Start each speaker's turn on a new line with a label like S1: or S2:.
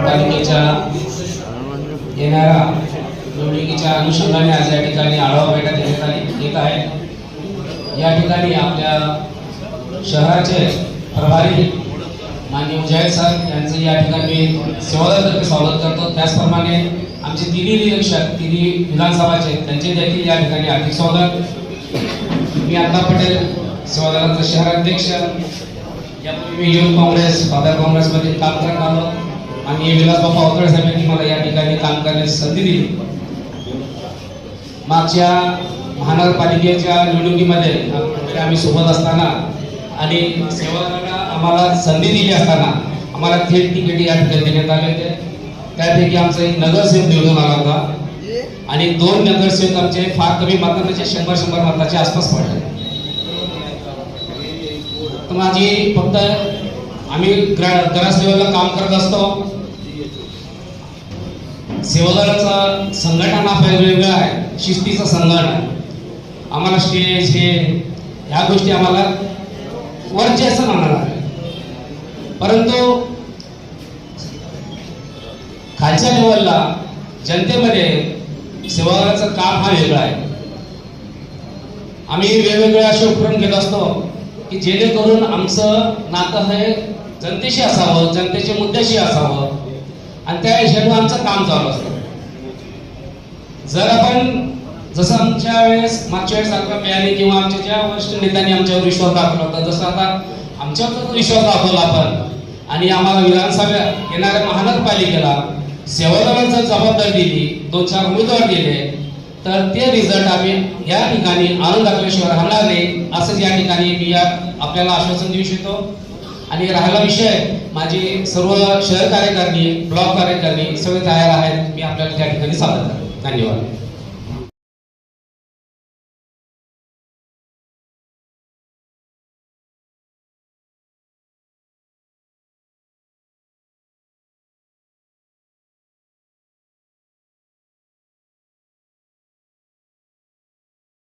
S1: पालिकेच्या येणाऱ्या निवडणुकीच्या अनुषंगाने आज या ठिकाणी आढावा बैठक घेण्यात आली येत आहे. या ठिकाणी आपल्या शहराचे प्रभारी माननीय मुजाहिद सर यांचं या ठिकाणी मी सेवादारतर्फे स्वागत करतो. त्याचप्रमाणे आमचे तिन्ही निरीक्षक तिन्ही विधानसभाचे त्यांचे देखील या ठिकाणी हार्दिक स्वागत. मी अण्णा पटेल सेवादलाचा शहराध्यक्ष. यापूर्वी मी युथ काँग्रेस फादर काँग्रेसमध्ये काम करत आलो. आणि विलास बाबा अवतळे साहेबांनी मला या ठिकाणी काम करण्याची संधी दिली. मागच्या महानगरपालिकेच्या निवडणुकीमध्ये आम्ही सोबत असताना आणि सेवादारांना आम्हाला संधी दिली असताना आम्हाला थेट तिकीट या ठिकाणी देण्यात आले होते. त्यापैकी आमचा एक नगरसेवक निवडून आला होता. आणि दोन नगरसेवक आमचे फार कमी मतांचे शंभर शंभर मताच्या आसपास पडले. तर माझी फक्त आम्ही ग्रा- ग्रास लेवलला काम करत असतो. सेवादाराचा संघटन हा वेगवेगळा आहे. शिस्तीचा संघटन आम्हाला स्टेज हे ह्या गोष्टी आम्हाला वरचे असं म्हणणार आहे परंतु खालच्या लेवलला जनतेमध्ये सेवादाराचं काम हा वेगळा आहे. आम्ही वेगवेगळे असे उपक्रम घेत असतो की जेणेकरून आमचं नातं हे जनतेशी असावं जनतेच्या मुद्द्याशी असावं. आणि त्या हिशोबाने आमचं काम चालू असतं. जर आपण जसं आमच्या वेळेस मागच्या वेळेस आग्रह मिळाली किंवा आमच्या ज्या वरिष्ठ नेत्यांनी आमच्यावर विश्वास दाखवला होता जसं आता आमच्यावर विश्वास दाखवला आपण. आणि आम्हाला विधानसभा येणाऱ्या महानगरपालिकेला सेवादारांचा जर जबाबदारी दिली दोन चार उमेदवार दिले तर ते रिझल्ट आम्ही या ठिकाणी आनंद दाखवल्याशिवाय राहणार नाही असंच या ठिकाणी मी या आपल्याला आश्वासन देऊ इच्छितो. आणि राहिला विषय. माझी सर्व शहर कार्यकारिणी ब्लॉक कार्यकारिणी सगळे तयार आहेत. मी आपल्याला त्या ठिकाणी सादर करतो. धन्यवाद.